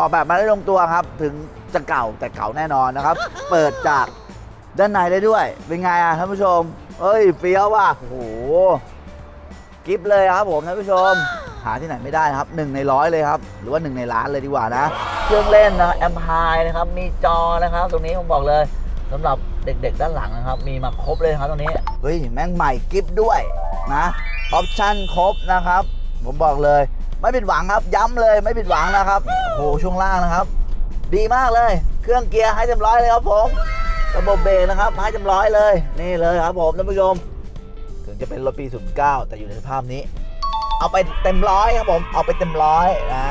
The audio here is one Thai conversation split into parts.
ออกแบบมาได้ลงตัวครับ ถึงจะเก่าแต่เก่าแน่นอนนะครับ เปิดจากด้านในได้ด้วย เป็นไงอะท่านผู้ชม เอ้ยเฟี้ยวว่ะโอ้โหกิฟเลยครับผมท่านผู้ชม หาที่ไหนไม่ได้นะครับหนึ่งในร้อยเลยครับ หรือว่าหนึ่งในล้านเลยดีกว่านะ เครื่องเล่นนะแอมพายนะครับ มีจอนะครับ ตรงนี้ผมบอกเลยสำหรับเด็กๆ ด้านหลังนะครับ มีมาครบเลยครับตรงนี้ เฮ้ย แม่งใหม่กิฟด้วยนะ ออปชั่นครบนะครับ ผมบอกเลย ไม่ผิดหวังครับ ย้ำเลยไม่ผิดหวังนะครับโอ้โหช่วงล่างนะครับ ดีมากเลย เครื่องเกียร์ให้เต็มร้อยเลยครับผม ระบบเบรกนะครับให้เต็มร้อยเลย นี่เลยครับผมท่านผู้ชม ถึงจะเป็นรถปี 09 แต่อยู่ในสภาพนี้ เอาไปเต็มร้อยครับผม เอาไปเต็มร้อยอ่า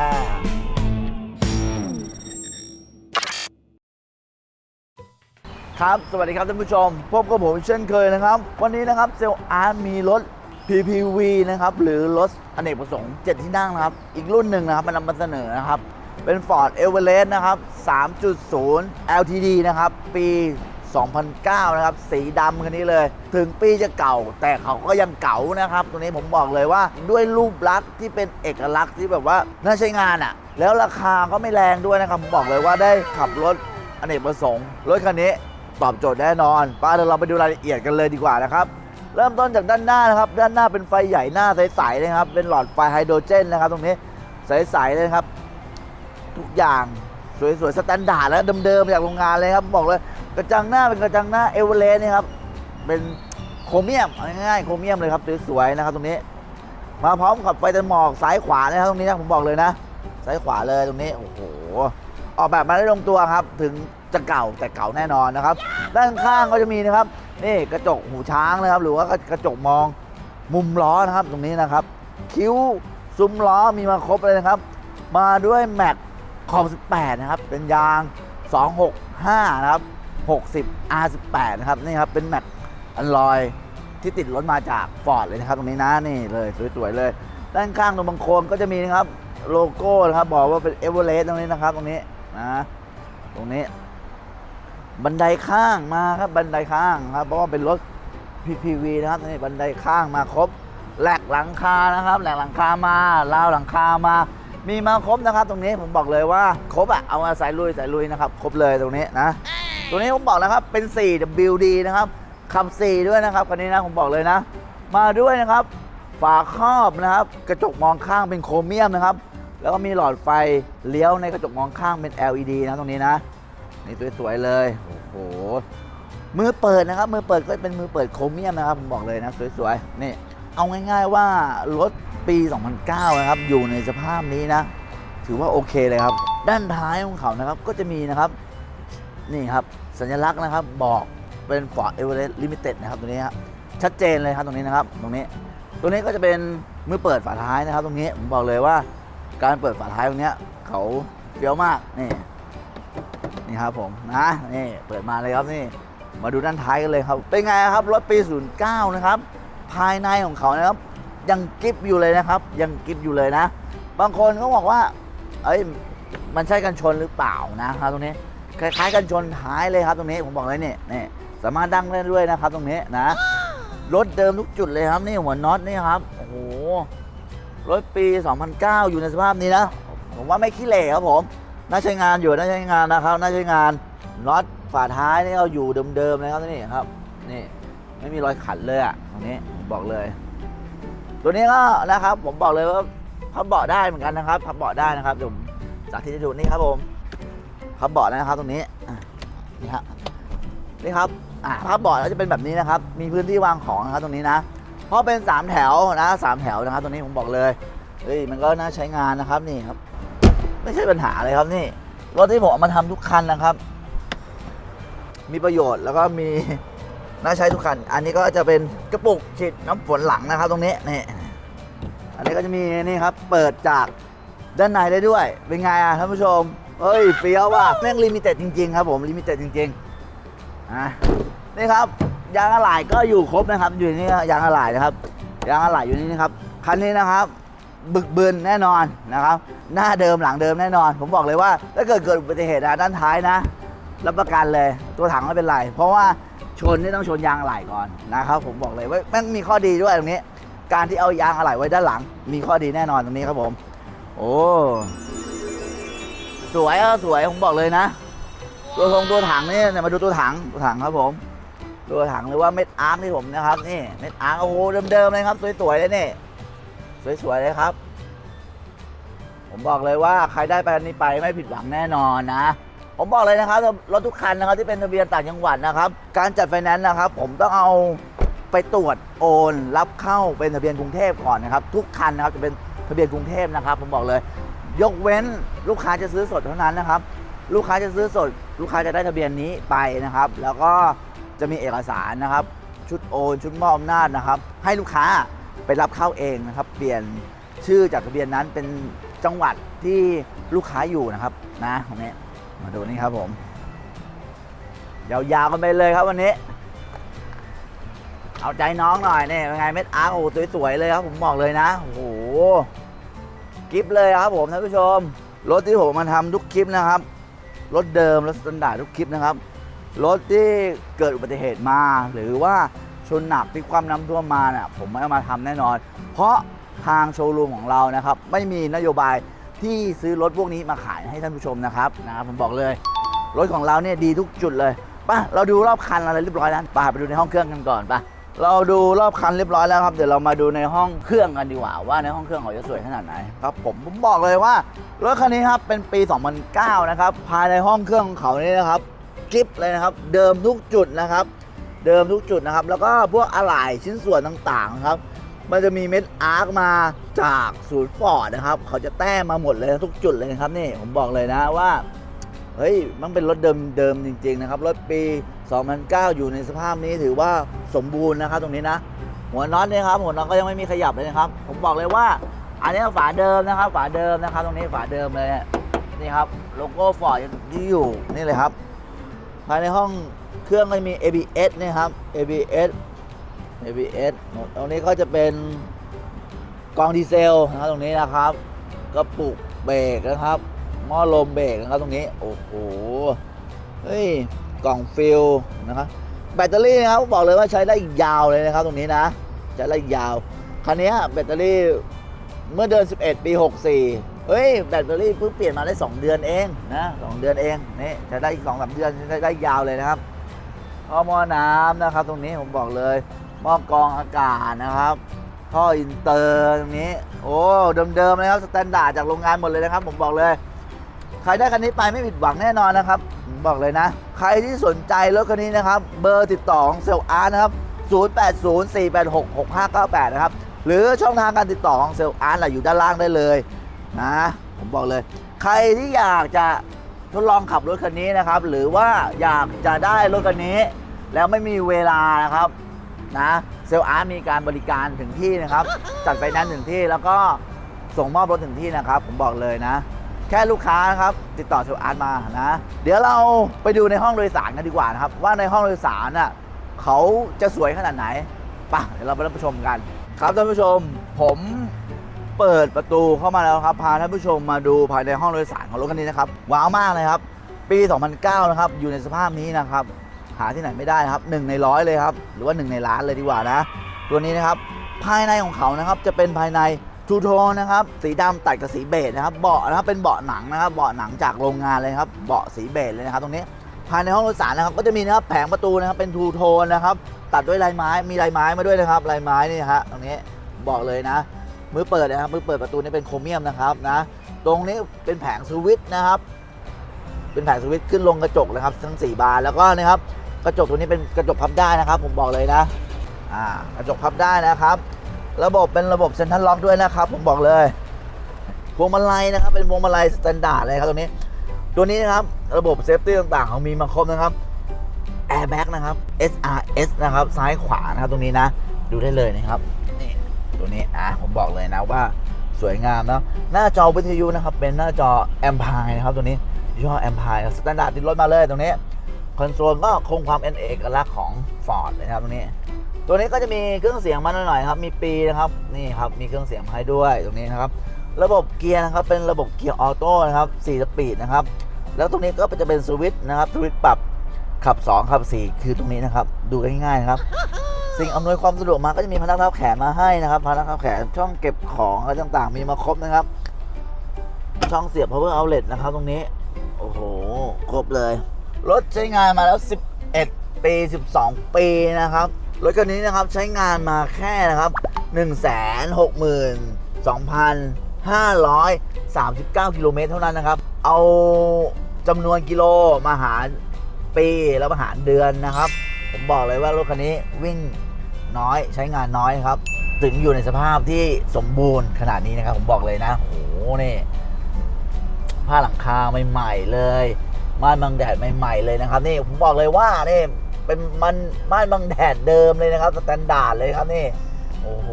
ครับ สวัสดีครับท่านผู้ชม พบกับผมเช่นเคยนะครับ วันนี้นะครับเซลอาร์มีรถ PPV นะครับหรือรถอเนกประสงค์7ที่นั่งนะครับ อีกรุ่นหนึ่งนะครับมันนำมาเสนอนะครับ เป็น Ford Everest นะครับ 3.0 LTD นะครับ ปี 2009 นะครับ สีดำคันนี้เลย ถึงปีจะเก่า แต่เขาก็ยังเก่านะครับตัวนี้ผมบอกเลยว่าด้วยรูปลักษณ์ที่เป็นเอกลักษณ์ที่แบบว่าน่าใช้งานอะ่ะ แล้วราคาก็ไม่แรงด้วยนะครับ ผมบอกเลยว่าได้ขับรถอเนกประสงค์รถคันนี้ตอบโจทย์แน่นอนป้าเดี๋ยวเราไปดูรายละเอียดกันเลยดีกว่านะครับ เริ่มต้นจากด้านหน้านะครับ ด้านหน้าเป็นไฟใหญ่หน้าใสๆนะครับ เป็นหลอดไฟไฮโดรเจนนะครับ ตรงนี้ใสๆเลยครับ ทุกอย่างสวยๆสแตนดาร์ดแล้วเดิมๆจากโรงงานเลยครับ บอกเลยกระจังหน้าเป็นกระจังหน้าเอเวอเรสต์นี่ครับ เป็นโครเมียมเอาง่ายๆโครเมียมเลยครับสวยๆนะครับ ตรงนี้ มาพร้อมกับไฟตันหมอกซ้ายขวานะครับตรงนี้นะผมบอกเลยนะซ้ายขวาเลยตรงนี้โอ้โหออกแบบมาได้ลงตัวครับ ถึง จะเก่าแต่เก่าแน่นอนนะครับ ด้านข้างก็จะมีนะครับนี่กระจกหูช้างนะครับ หรือว่ากระจกมองมุมล้อนะครับตรงนี้นะครับ คิ้วซุ้มล้อมีมาครบเลยนะครับ มาด้วยแม็กคอม18 นะครับ เป็นยาง 265 นะครับ 60 R18 นะครับนี่ครับเป็นแม็กอันลอยที่ติดรถมาจากฟอร์ดเลยนะครับ ตรงนี้นะนี่เลยสวยๆเลย ด้านข้างตรงบังโคมก็จะมีนะครับโลโก้นะครับบอกว่าเป็นเอเวอเรสต์ตรงนี้นะครับ ตรงนี้นะตรงนี้ บันไดข้างมาครับบันไดข้างครับ เพราะว่าเป็นรถ PPV นะครับนี่บันไดข้างมาครบแหลกหลังคานะครับแหลกหลังคามาราวหลังคามา มีมาครบนะครับ ตรงนี้ผมบอกเลยว่าครบอะเอามาสายลุยสายลุยนะครับครบเลยตรงนี้นะตรงนี้ผมบอกนะครับเป็น 4 WD นะครับขับ 4 ด้วยนะครับคันนี้นะผมบอกเลยนะ มาด้วยนะครับ ฝาครอบนะครับ กระจกมองข้างเป็นโครเมียมนะครับ แล้วก็มีหลอดไฟเลี้ยวในกระจกมองข้างเป็น LED นะตรงนี้นะ นี่สวยๆเลย โอ้โห มือเปิดนะครับ มือเปิดก็เป็นมือเปิดโครเมียมนะครับ ผมบอกเลยนะสวยๆ นี่ เอาง่ายๆว่ารถปี 2009 นะครับ อยู่ในสภาพนี้นะ ถือว่าโอเคเลยครับ ด้านท้ายของเขานะครับ ก็จะมีนะครับ นี่ครับ สัญลักษณ์นะครับ บอกเป็น Ford Everest Limited นะครับตรงนี้ครับ ชัดเจนเลยครับตรงนี้นะครับ ตรงนี้ตรงนี้ก็จะเป็นมือเปิดฝาท้ายนะครับ ตรงนี้ ผมบอกเลยว่า การเปิดฝาท้ายตรงนี้เขาเฟี้ยวมาก นี่ นี่ครับผมนะนี่เปิดมาเลยครับนี่ มาดูด้านท้ายกันเลยครับ เป็นไงครับรถปี 09 นะครับ ภายในของเขานะครับ ยังกิฟอยู่เลยนะครับ ยังกิฟอยู่เลยนะ บางคนเขาบอกว่า เอ้ยมันใช่กันชนหรือเปล่านะครับตรงนี้คล้ายๆ กันชนท้ายเลยครับตรงนี้ผมบอกเลยนี่นี่สามารถดั้งได้ด้วยนะครับตรงนี้นะรถเดิมทุกจุดเลยครับนี่หัวน็อตนี่ครับโอ้โหรถปี 2009 อยู่ในสภาพนี้นะผมว่าไม่ขี้เหร่ครับผม น่าใช้งานอยู่น่าใช้งานนะครับน่าใช้งานน็อตฝาท้ายนี่เอาอยู่เดิมๆเลยครับนี่ครับนี่ไม่มีรอยขันเลยอะตรงนี้บอกเลย ตัวนี้ก็นะครับ ผมบอกเลยว่าพับเบาะได้เหมือนกันนะครับพับเบาะได้นะครับผมสาธิตให้ดูนี่ครับผมพับเบาะนะครับตรงนี้นี่ครับนี่ครับอ่าพับเบาะแล้วจะเป็นแบบนี้นะครับ มีพื้นที่วางของนะครับตรงนี้นะเพราะเป็นสามแถวนะสามแถวนะครับตรงนี้ผมบอกเลยเฮ้ยมันก็น่าใช้งานนะครับนี่ครับ ไม่ใช่ปัญหาเลยครับนี่ รถที่ผมเอามาทำทุกคันนะครับ มีประโยชน์แล้วก็มีน่าใช้ทุกคัน อันนี้ก็จะเป็นกระปุกฉีดน้ำฝนหลังนะครับ ตรงนี้นี่อันนี้ก็จะมีนี่ครับ เปิดจากด้านในได้ด้วย เป็นไงอะท่านผู้ชมเฮ้ยเฟี้ยวว่ะแม่งลิมิเต็ดจริง ๆ ครับผมลิมิเต็ดจริงๆอะนี่ครับยางอะไหล่ก็อยู่ครบนะครับ อยู่นี่ยางอะไหล่นะครับยางอะไหล่อยู่นี่นะครับคันนี้นะครับ บึกบึนแน่นอนนะครับ หน้าเดิมหลังเดิมแน่นอน ผมบอกเลยว่า ถ้าเกิดเกิดอุบัติเหตุนะด้านท้ายนะ รับประกันเลยตัวถังไม่เป็นไร เพราะว่าชนนี่ต้องชนยางอะไหล่ก่อนนะครับผมบอกเลยว่าแม่งมีข้อดีด้วยตรงนี้ การที่เอายางอะไหล่ไว้ด้านหลัง มีข้อดีแน่นอนตรงนี้ครับผม โอ้สวยก็สวยผมบอกเลยนะ ตัวทงตัวถังนี่เนี่ยมาดูตัวถังตัวถังครับผม ตัวถังหรือว่าเม็ดอาร์คที่ผมนะครับนี่เม็ดอาร์คโอ้โหเดิมๆเลยครับ สวยๆเลยนี่ สวยๆเลยครับ ผมบอกเลยว่าใครได้ไปอันนี้ไปไม่ผิดหวังแน่นอนนะ ผมบอกเลยนะครับรถทุกคันนะครับที่เป็นทะเบียนต่างจังหวัดนะครับ การจัดไฟแนนซ์นะครับ ผมต้องเอาไปตรวจโอน รับเข้าเป็นทะเบียนกรุงเทพก่อนนะครับ ทุกคันนะครับจะเป็นทะเบียนกรุงเทพนะครับ ผมบอกเลย ยกเว้นลูกค้าจะซื้อสดเท่านั้นนะครับ ลูกค้าจะซื้อสด ลูกค้าจะได้ทะเบียนนี้ไปนะครับ แล้วก็จะมีเอกสารนะครับ ชุดโอน ชุดมอบอำนาจนะครับ ให้ลูกค้า ไปรับเข้าเองนะครับ เปลี่ยนชื่อจากทะเบียนนั้นเป็นจังหวัดที่ลูกค้าอยู่นะครับนะตรงนี้มาดูนี่ครับผม ยาวๆกันไปเลยครับวันนี้ เอาใจน้องหน่อยนี่เป็นไงเม็ดอาร์โอ้สวยๆเลยครับผมบอกเลยนะโอ้โหกิฟเลยครับผมท่านผู้ชม รถที่ผมมาทำทุกคลิปนะครับ รถเดิมรถสแตนดาร์ดทุกคลิปนะครับ รถที่เกิดอุบัติเหตุมาหรือว่า ชนหนักพลิกความน้ำท่วมมาเนี่ยผมไม่เอามาทำแน่นอน เพราะทางโชว์รูมของเรานะครับ ไม่มีนโยบายที่ซื้อรถพวกนี้มาขายให้ท่านผู้ชมนะครับนะครับผมบอกเลย รถของเราเนี่ยดีทุกจุดเลยไป่ะเราดูรอบคันอะไรเรียบร้อยแล้วไป่ะไปดูในห้องเครื่องกันก่อนไป่ะเราดูรอบคันเรียบร้อยแล้วครับเดี๋ยวเรามาดูในห้องเครื่องกันดีกว่าว่าในห้องเครื่องเขาจะสวยขนาดไหนครับผมผมบอกเลยว่ารถคันนี้ครับเป็นปี 2009 นะครับภายในห้องเครื่องของเขานี่นะครับกิฟเลยนะครับ เดิมทุกจุดนะครับ เดิมทุกจุดนะครับ แล้วก็พวกอะไหล่ชิ้นส่วนต่างๆนะครับ มันจะมีเม็ดอาร์คมาจากศูนย์ฟอร์ดนะครับ เขาจะแต้มมาหมดเลยทุกจุดเลยนะครับนี่ผมบอกเลยนะว่าเฮ้ยมันเป็นรถเดิมเดิมจริง ๆ นะครับ รถปี 2009 อยู่ในสภาพนี้ถือว่าสมบูรณ์นะครับตรงนี้นะ หัวน็อตเนี่ยครับหัวน็อตก็ยังไม่มีขยับเลยนะครับ ผมบอกเลยว่า อันนี้ฝาเดิมนะครับ ฝาเดิมนะครับ ตรงนี้ฝาเดิมเลยนี่ครับโลโก้ฟอร์ดที่อยู่นี่เลยครับ ภายในห้อง เครื่องก็จะมี ABS นี่ครับ ABS ABS ตรงนี้ก็จะเป็นกองดีเซลนะครับตรงนี้นะครับกระปุกเบรกนะครับหม้อลมเบรกนะครับตรงนี้โอ้โหเฮ้ยกล่องฟิลนะครับแบตเตอรี่นะครับบอกเลยว่าใช้ได้อีกยาวเลยนะครับตรงนี้นะใช้ได้อีกยาวคันนี้แบตเตอรี่เมื่อเดือน 11 ปี 64 เฮ้ยแบตเตอรี่เพิ่งเปลี่ยนมาได้ 2 เดือนเองนะสองเดือนเองนี่ใช้ได้อีก2-3เดือนใช้ได้ยาวเลยนะครับ ท่อหม้อน้ำนะครับ ตรงนี้ผมบอกเลยหม้อกรองอากาศนะครับ ท่ออินเตอร์ตรงนี้ โอ้เดิมๆเลยครับสแตนดาร์ดจากโรงงานหมดเลยนะครับ ผมบอกเลย ใครได้คันนี้ไปไม่ผิดหวังแน่นอนนะครับผมบอกเลยนะ ใครที่สนใจรถคันนี้นะครับ เบอร์ติดต่อของเซลล์อาร์นะครับ 0804866598 นะครับ หรือช่องทางการติดต่อของเซลล์อาร์ตอยู่ด้านล่างได้เลยนะ ผมบอกเลย ใครที่อยากจะ ทดลองขับรถคันนี้นะครับ หรือว่าอยากจะได้รถคันนี้ แล้วไม่มีเวลานะครับนะเซลล์อาร์มีการบริการถึงที่นะครับ จัดไฟแนนซ์ถึงที่แล้วก็ส่งมอบรถถึงที่นะครับ ผมบอกเลยนะ แค่ลูกค้านะครับ ติดต่อเซลล์อาร์มานะ เดี๋ยวเราไปดูในห้องโดยสารกันดีกว่านะครับ ว่าในห้องโดยสารน่ะเขาจะสวยขนาดไหนไปะเดี๋ยวเราไปรับชมกัน ครับท่านผู้ชมผม เปิดประตูเข้ามาแล้วครับ พาท่านผู้ชมมาดูภายในห้องโดยสารของรถคันนี้นะครับ ว้าวมากเลยครับ ปี 2009 นะครับ อยู่ในสภาพนี้นะครับ หาที่ไหนไม่ได้นะครับหนึ่งในร้อยเลยครับ หรือว่าหนึ่งในล้านเลยดีกว่านะ ตัวนี้นะครับ ภายในของเขานะครับ จะเป็นภายในทูโทนนะครับ สีดำตัดกับสีเบจนะครับ เบาะนะครับ เป็นเบาะหนังนะครับ เบาะหนังจากโรงงานเลยครับ เบาะสีเบจเลยนะครับ ตรงนี้ ภายในห้องโดยสารนะครับ ก็จะมีนะครับ แผงประตูนะครับ เป็นทูโทนนะครับ ตัดด้วยลายไม้ มีลายไม้มาด้วยนะครับ ลายไม้นี่ฮะ ตรงนี้ บอกเลยนะ มือเปิดนะครับมือเปิดประตูนี่เป็นโครเมียมนะครับนะตรงนี้เป็นแผงสวิตช์นะครับ เป็นแผงสวิตช์ขึ้นลงกระจกนะครับ ทั้ง 4 บานแล้วก็นะครับกระจกตัวนี้เป็นกระจกพับได้นะครับ ผมบอกเลยนะอ่ากระจกพับได้นะครับ ระบบเป็นระบบเซ็นทรัลล็อกด้วยนะครับ ผมบอกเลยพวงมาลัยนะครับ เป็นพวงมาลัยสแตนดาร์ดเลยครับตัวนี้ ตัวนี้นะครับระบบเซฟตี้ต่างๆเขามีมาครบนะครับแอร์แบ็กนะครับ SRS นะครับซ้ายขวานะครับตรงนี้นะ ดูได้เลยนะครับ ตัวนี้อะผมบอกเลยนะว่าสวยงามเนาะหน้าจอวิทยุนะครับ เป็นหน้าจอแอมพายนะครับตัวนี้ยี่ห้อแอมพายสแตนดาร์ดติดรถมาเลยตรงนี้คอนโซลก็คงความเป็นเอกลักษณ์ของ Ford เลยนะครับตรงนี้ ตัวนี้ก็จะมีเครื่องเสียงมาหน่อยครับมีปีนะครับนี่ครับมีเครื่องเสียงมาให้ด้วยตรงนี้นะครับระบบเกียร์นะครับเป็นระบบเกียร์ออโต้นะครับ4สปีดนะครับแล้วตรงนี้ก็จะเป็นสวิตช์นะครับสวิตช์ปรับขับ 2 ขับ 4 คือตรงนี้นะครับ ดูง่ายๆนะครับ สิ่งอำนวยความสะดวกมาก็จะมีพนักทับแขนมาให้นะครับ พนักทับแขนช่องเก็บของอะไรต่างๆ มีมาครบนะครับ ช่องเสียบ power outlet นะครับตรงนี้ โอ้โห ครบเลย รถใช้งานมาแล้ว 11 ปี 12 ปีนะครับ รถคันนี้นะครับใช้งานมาแค่นะครับ 162,539 กิโลเมตรเท่านั้นนะครับ เอาจำนวนกิโลมาหารปีแล้วมาหารเดือนนะครับ ผมบอกเลยว่ารถคันนี้วิ่ง น้อยใช้งานน้อยครับ ถึงอยู่ในสภาพที่สมบูรณ์ขนาดนี้นะครับ ผมบอกเลยนะโอ้โหนี่ผ้าหลังคาใหม่ๆเลยม่านบังแดดใหม่ๆเลยนะครับ นี่ผมบอกเลยว่านี่เป็นมันม่านบังแดดเดิมเลยนะครับสแตนดาร์ดเลยครับนี่โอ้โห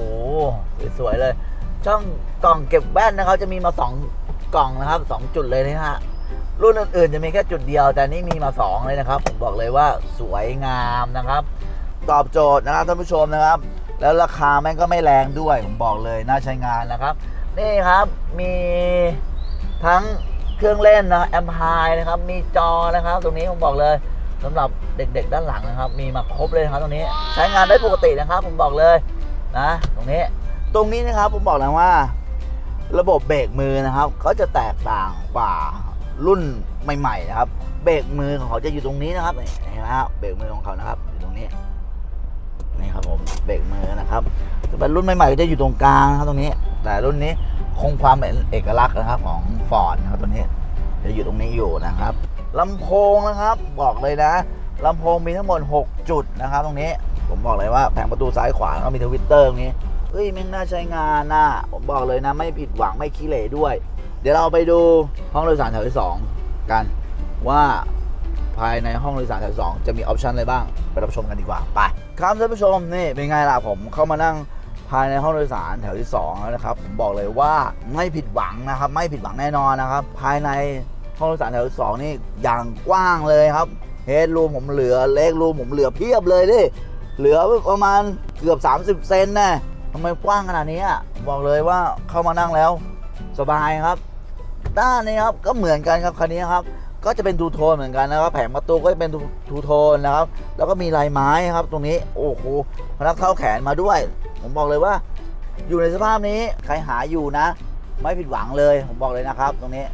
สวยๆเลย ช่องกล่องเก็บแว่นนะครับจะมีมาสองกล่องนะครับสองจุดเลยนะฮะรุ่นอื่นๆจะมีแค่จุดเดียว แต่นี่มีมาสองเลยนะครับ ผมบอกเลยว่าสวยงามนะครับ ตอบโจทย์นะครับท่านผู้ชมนะครับ แล้วราคาแม่งก็ไม่แรงด้วยผมบอกเลยน่าใช้งานนะครับ นี่ครับมีทั้งเครื่องเล่นนะแอมพายนะครับ มีจอนะครับ ตรงนี้ผมบอกเลยสำหรับเด็กๆ ด้านหลังนะครับ มีมาครบเลยครับตรงนี้ใช้งานได้ปกตินะครับ ผมบอกเลยนะตรงนี้ตรงนี้นะครับผมบอกแล้วว่า ระบบเบรกมือนะครับก็จะแตกต่างกว่ารุ่นใหม่ๆนะครับเบรกมือของเขาจะอยู่ตรงนี้นะครับเห็นไหมครับเบรกมือของเขานะครับอยู่ตรงนี้ นี่ครับผมเบรกมือนะครับแต่เป็นรุ่นใหม่ๆก็จะอยู่ตรงกลางนะครับตรงนี้ แต่รุ่นนี้คงความเป็นเอกลักษณ์นะครับของฟอร์ดนะครับตัวนี้จะอยู่ตรงนี้อยู่นะครับลำโพงนะครับบอกเลยนะลำโพงมีทั้งหมด 6 จุดนะครับ ตรงนี้ผมบอกเลยว่าแผงประตูซ้ายขวาก็มีทวิตเตอร์ตรงนี้เฮ้ยแม่งน่าใช้งานนะผมบอกเลยนะ ไม่ผิดหวังไม่ขี้เหร่ด้วย เดี๋ยวเราไปดูห้องโดยสารแถวที่สองกันว่า ภายในห้องโดยสารแถวสองจะมีออปชันอะไรบ้าง ไปรับชมกันดีกว่า ไป ครับท่านผู้ชมนี่เป็นไงล่ะผมเข้ามานั่งภายในห้องโดยสารแถวที่2แล้วนะครับผมบอกเลยว่าไม่ผิดหวังนะครับ ไม่ผิดหวังแน่นอนนะครับ ภายในห้องโดยสารแถวที่สองนี่อย่างกว้างเลยครับเฮดรูมผมเหลือเล็กรูมผมเหลือเพียบเลยดิเหลือประมาณเกือบ 30 เซนแน่ทำไมกว้างขนาดนี้บอกเลยว่าเข้ามานั่งแล้ว สบายครับ ด้านนี้ครับก็เหมือนกันครับคันนี้ครับ ก็จะเป็นทูโทนเหมือนกันนะครับแผงประตูก็จะเป็นทูโทนนะครับ แล้วก็มีลายไม้ครับตรงนี้โอ้โหพนักเท้าแขนมาด้วย ผมบอกเลยว่า อยู่ในสภาพนี้ใครหาอยู่นะ ไม่ผิดหวังเลยผมบอกเลยนะครับ ตรงนี้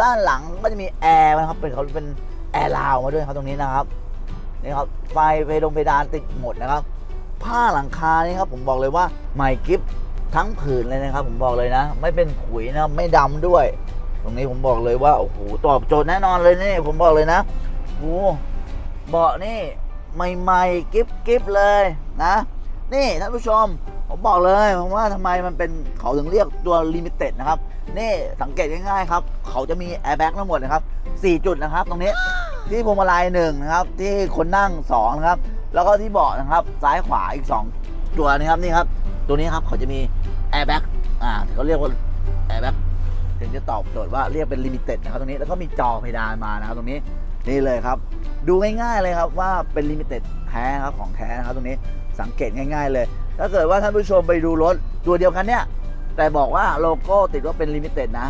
ด้านหลังก็จะมีแอร์นะครับเป็นเขาเป็นแอร์ลาวมาด้วยครับตรงนี้นะครับนี่ครับไฟเพดงเพดานติดหมดนะครับ ผ้าหลังคานี่ครับผมบอกเลยว่าใหม่กิฟทั้งผืนเลยนะครับ ผมบอกเลยนะ ไม่เป็นขุยนะไม่ดำด้วย ตรงนี้ผมบอกเลยว่าโอ้โหตอบโจทย์แน่นอนเลยนี่ ผมบอกเลยนะโอ้เบาะนี่ใหม่ๆกิฟกิฟเลยนะ นี่ท่านผู้ชมผมบอกเลยผมว่าทำไมมันเป็นเขาถึงเรียกตัวลิมิเต็ดนะครับ นี่สังเกตง่ายๆครับ เขาจะมีแอร์แบ็กทั้งหมดนะครับ 4 จุดนะครับ ตรงนี้ที่พวงมาลัยหนึ่งนะครับ ที่คนนั่ง2นะครับ แล้วก็ที่เบาะนะครับ ซ้ายขวาอีก 2 ตัวนะครับนี่ครับ ตัวนี้ครับเขาจะมีแอร์แบ็กอ่าเขาเรียกว่าแอร์แบ็ก ถึงจะตอบโจทย์ว่าเรียกเป็นลิมิเต็ดนะครับตรงนี้แล้วก็มีจอเพดานมานะครับตรงนี้นี่เลยครับ ดูง่ายๆเลยครับว่าเป็นลิมิเต็ดแท้ครับของแท้นะครับตรงนี้สังเกตง่าย ๆ เลย ถ้าเกิดว่าท่านผู้ชมไปดูรถตัวเดียวกันเนี่ยแต่บอกว่าโลโก้ติดว่าเป็นลิมิเต็ดนะ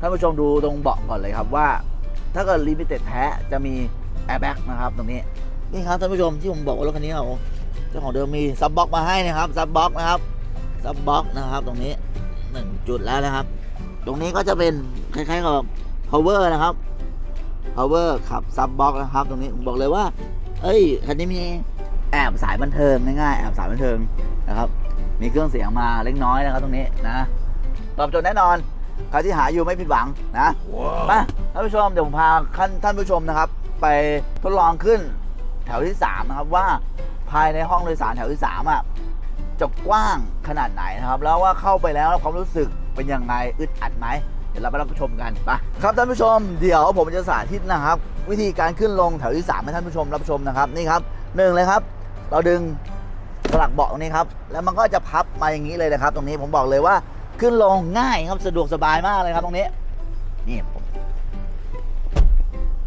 ท่านผู้ชมดูตรงเบาะก่อนเลยครับว่า ถ้าเกิดลิมิเต็ดแท้จะมีแอร์แบ็กนะครับตรงนี้นี่ครับท่านผู้ชมที่ผมบอกว่ารถคันนี้เขาเจ้าของเดิมมีซับบ็อกมาให้นะครับซับบ็อกนะครับซับบ็อกนะครับตรงนี้หนึ่งจุดแล้วนะครับ ตรงนี้ก็จะเป็นคล้ายๆกับ power นะครับ power ขับ sub box นะครับ ตรงนี้ผมบอกเลยว่า เอ้ยคันนี้มีแอบสายบันเทิงง่ายๆแอบสายบันเทิงนะครับ มีเครื่องเสียงมาเล็กน้อยนะครับ ตรงนี้นะตอบโจทย์แน่นอนใครที่หาอยู่ไม่ผิดหวังนะมาท่านผู้ชมเดี๋ยวผมพาท่านท่านผู้ชมนะครับ ไปทดลองขึ้นแถวที่ 3 นะครับว่าภายในห้องโดยสารแถวที่3อะจะกว้างขนาดไหนนะครับ แล้วว่าเข้าไปแล้วความรู้สึก เป็นยังไงอึดอัดไหมเดี๋ยวเราไปรับชมกันไปครับท่านผู้ชม เดี๋ยวผมจะสาธิตนะครับ วิธีการขึ้นลงแถวที่3ให้ท่านผู้ชมรับชมนะครับนี่ครับหนึ่งเลยครับ เราดึงสลักเบาะนี้ครับแล้วมันก็จะพับมาอย่างนี้เลยนะครับ ตรงนี้ผมบอกเลยว่าขึ้นลงง่ายครับสะดวกสบายมากเลยครับตรงนี้นี่ผม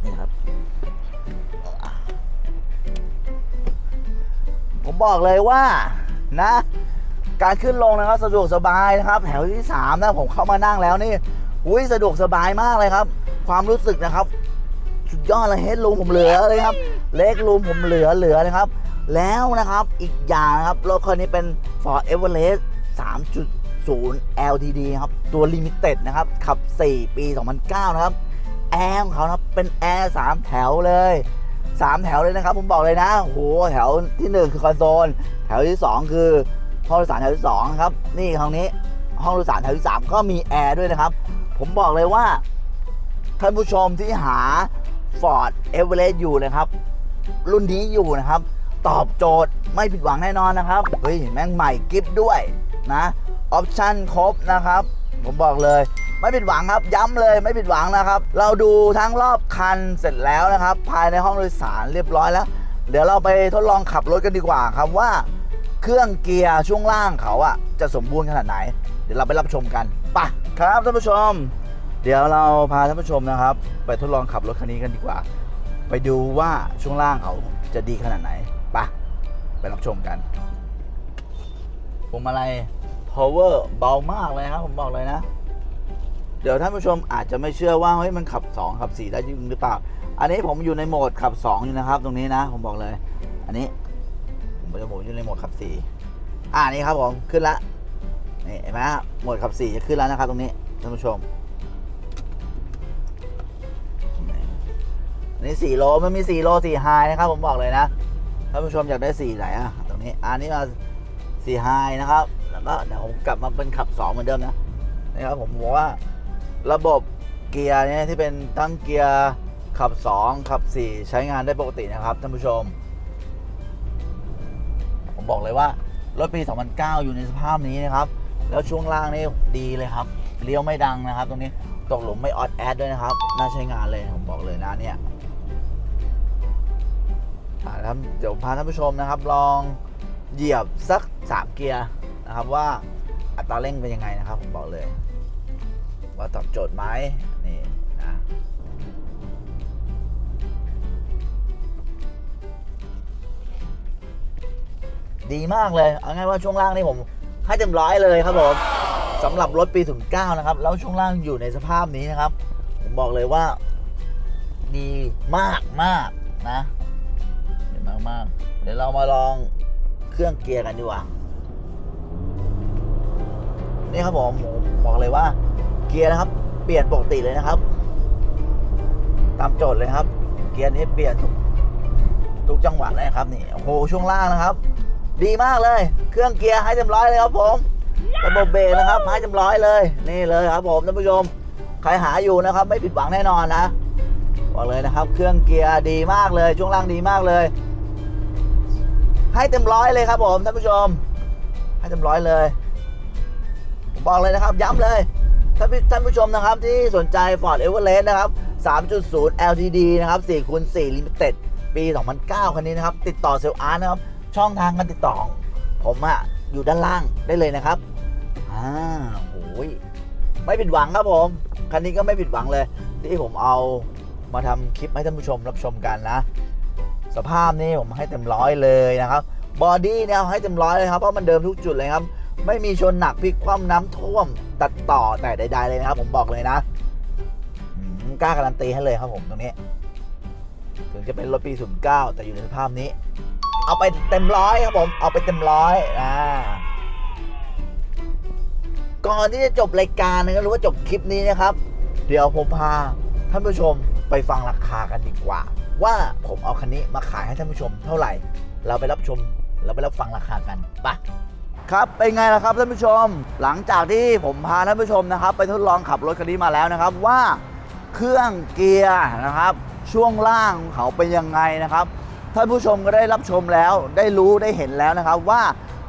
นี่ครับ ผมบอกเลยว่านะ การขึ้นลงนะครับสะดวกสบายนะครับ แถวที่3นะผมเข้ามานั่งแล้วนี่อุ้ยสะดวกสบายมากเลยครับ ความรู้สึกนะครับ สุดยอดเลยเฮดรูมผมเหลือเลยครับ เล็กรูมผมเหลือเหลือนะครับ แล้วนะครับอีกอย่างนะครับรถคันนี้เป็น Ford Everest 3.0 LTD ครับ ตัวลิมิเต็ดนะครับ ขับ 4 ปี 2009 นะครับ แอร์ของเขานะครับเป็นแอร์ 3 แถวเลย 3 แถวเลยนะครับ ผมบอกเลยนะโหแถวทีหนึ่1 คือคอนโซล แถวที่ 2 คือ ห้องโดยสารแถวที่2นะครับนี่ครั้งนี้ห้องโดยสารแถวที่3ก็มีแอร์ด้วยนะครับ ผมบอกเลยว่า ท่านผู้ชมที่หา Ford e v e r e s t อยู่นะครับ รุ่นนี้อยู่นะครับ ตอบโจทย์ไม่ผิดหวังแน่นอนนะครับเฮ้ยแม่งใหม่กิฟด้วยนะออปชั่นครบนะครับ ผมบอกเลยไม่ผิดหวังครับ ย้ำเลยไม่ผิดหวังนะครับ เราดูทั้งรอบคันเสร็จแล้วนะครับ ภายในห้องโดยสารเรียบร้อยแล้ว เดี๋ยวเราไปทดลองขับรถกันดีกว่าครับว่า เครื่องเกียร์ช่วงล่างเขาอะจะสมบูรณ์ขนาดไหน เดี๋ยวเราไปรับชมกันไปะครับท่านผู้ชม เดี๋ยวเราพาท่านผู้ชมนะครับ ไปทดลองขับรถคันนี้กันดีกว่า ไปดูว่าช่วงล่างเขาจะดีขนาดไหนไปะไปรับชมกันพวงมาลัย power เบามากเลยครับผมบอกเลยนะ เดี๋ยวท่านผู้ชมอาจจะไม่เชื่อว่าเฮ้ยมันขับ 2 ขับ 4 ได้จริงหรือเปล่า อันนี้ผมอยู่ในโหมดขับ 2 อยู่นะครับ ตรงนี้นะ ผมบอกเลย อันนี้ จะผมอยู่ในโหมดขับ4อ่านี่ครับผมขึ้นละนี่เห็นไหมฮะโหมดขับ4จะขึ้นแล้วนะครับ ตรงนี้ท่านผู้ชมอันนี้4โลมันมี4โล4ไฮนะครับ ผมบอกเลยนะท่านผู้ชมอยากได้4ไหนอะตรงนี้อันนี้มา4ไฮนะครับ แล้วก็เดี๋ยวผมกลับมาเป็นขับ2เหมือนเดิมนะนะครับผมบอกว่าระบบเกียร์เนี่ยที่เป็นตั้งเกียร์ขับ 2 ขับ 4 ใช้งานได้ปกตินะครับท่านผู้ชม ผมบอกเลยว่ารถปี 2009 อยู่ในสภาพนี้นะครับ แล้วช่วงล่างนี่ดีเลยครับ เลี้ยวไม่ดังนะครับ ตรงนี้ตกหลุมไม่ออดแอดด้วยนะครับ น่าใช้งานเลยผมบอกเลยนะเนี่ยครับเดี๋ยวพาท่านผู้ชมนะครับ ลองเหยียบสักสามเกียร์นะครับว่าอัตราเร่งเป็นยังไงนะครับ ผมบอกเลย ว่าตอบโจทย์ไหม ดีมากเลย เอาง่ายว่าช่วงล่างนี่ผมให้เต็มร้อยเลยครับผมสำหรับรถปีถึง9นะครับ แล้วช่วงล่างอยู่ในสภาพนี้นะครับ ผมบอกเลยว่า ดีมากมากนะเห็นมากมากเดี๋ยวเรามาลองเครื่องเกียร์กันดีกว่านี่ครับผมผมบอกเลยว่าเกียร์นะครับ เปลี่ยนปกติเลยนะครับ ตามโจทย์เลยครับ เกียร์นี้เปลี่ยนทุกทุกจังหวะเลยครับนี่โอ้โหช่วงล่างนะครับ ดีมากเลย เครื่องเกียร์ให้เต็มร้อยเลยครับผม ระบบเบรกนะครับให้เต็มร้อยเลย นี่เลยครับผมท่านผู้ชม ใครหาอยู่นะครับ ไม่ผิดหวังแน่นอนนะ บอกเลยนะครับ เครื่องเกียร์ดีมากเลย ช่วงล่างดีมากเลย ให้เต็มร้อยเลยครับผมท่านผู้ชม ให้เต็มร้อยเลย ผมบอกเลยนะครับ ย้ำเลยท่านผู้ท่านผู้ชมนะครับที่สนใจ Ford Everest นะครับ 3.0 LTD นะครับ4คูณ4 Limited ปี 2009 คันนี้นะครับ ติดต่อเซลล์อาร์ตนะครับ ช่องทางการติดต่องผมอะอยู่ด้านล่างได้เลยนะครับอ่าโอ้ยไม่ผิดหวังครับผมคันนี้ก็ไม่ผิดหวังเลย ที่ผมเอามาทำคลิปให้ท่านผู้ชมรับชมกันนะ สภาพนี้ผมให้เต็มร้อยเลยนะครับบอดี้เนี่ยให้เต็มร้อยเลยครับเพราะมันเดิมทุกจุดเลยครับไม่มีชนหนักพลิกคว่ำน้ำท่วมตัดต่อแต่ใดๆเลยนะครับ ผมบอกเลยนะกล้าการันตีให้เลยครับผมตรงนี้ ถึงจะเป็นรถปี 09 แต่อยู่ในสภาพนี้ เอาไปเต็มร้อยครับผม เอาไปเต็มร้อยอ่าก่อนที่จะจบรายการนะครับหรือว่าจบคลิปนี้นะครับ เดี๋ยวผมพาท่านผู้ชมไปฟังราคากันดีกว่า ว่าผมเอาคันนี้มาขายให้ท่านผู้ชมเท่าไหร่ เราไปรับชมเราไปรับฟังราคากันไปะครับเป็นไงล่ะครับท่านผู้ชม หลังจากที่ผมพาท่านผู้ชมนะครับ ไปทดลองขับรถคันนี้มาแล้วนะครับว่าเครื่องเกียร์นะครับ ช่วงล่างของเขาเป็นยังไงนะครับ ท่านผู้ชมก็ได้รับชมแล้วได้รู้ได้เห็นแล้วนะครับว่า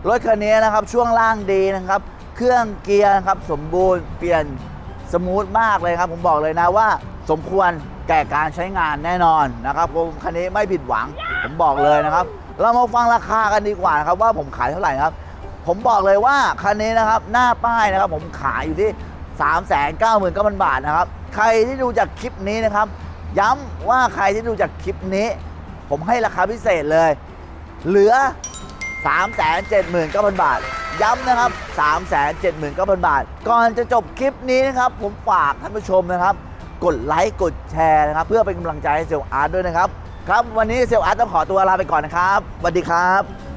รถคันนี้นะครับช่วงล่างดีนะครับ เครื่องเกียร์นะครับสมบูรณ์เปลี่ยนสมูทมากเลยครับ ผมบอกเลยนะว่า สมควรแก่การใช้งานแน่นอนนะครับผมคันนี้ไม่ผิดหวัง ผมบอกเลยนะครับ เรามาฟังราคากันดีกว่านะครับว่าผมขายเท่าไหร่นะครับ ผมบอกเลยว่าคันนี้นะครับหน้าป้ายนะครับ ผมขายอยู่ที่ 3 9 9 0 0 0บาทนะครับ ใครที่ดูจากคลิปนี้นะครับ ย้ำว่าใครที่ดูจากคลิปนี้ ผมให้ราคาพิเศษเลย เหลือ 379,000 บาท ย้ำนะครับ 379,000 บาท ก่อนจะจบคลิปนี้นะครับ ผมฝากท่านผู้ชมนะครับ กดไลค์กดแชร์นะครับ เพื่อเป็นกำลังใจให้เซลล์อาร์ตด้วยนะครับ ครับ วันนี้เซลล์อาร์ตต้องขอตัวลาไปก่อนนะครับสวัสดีครับ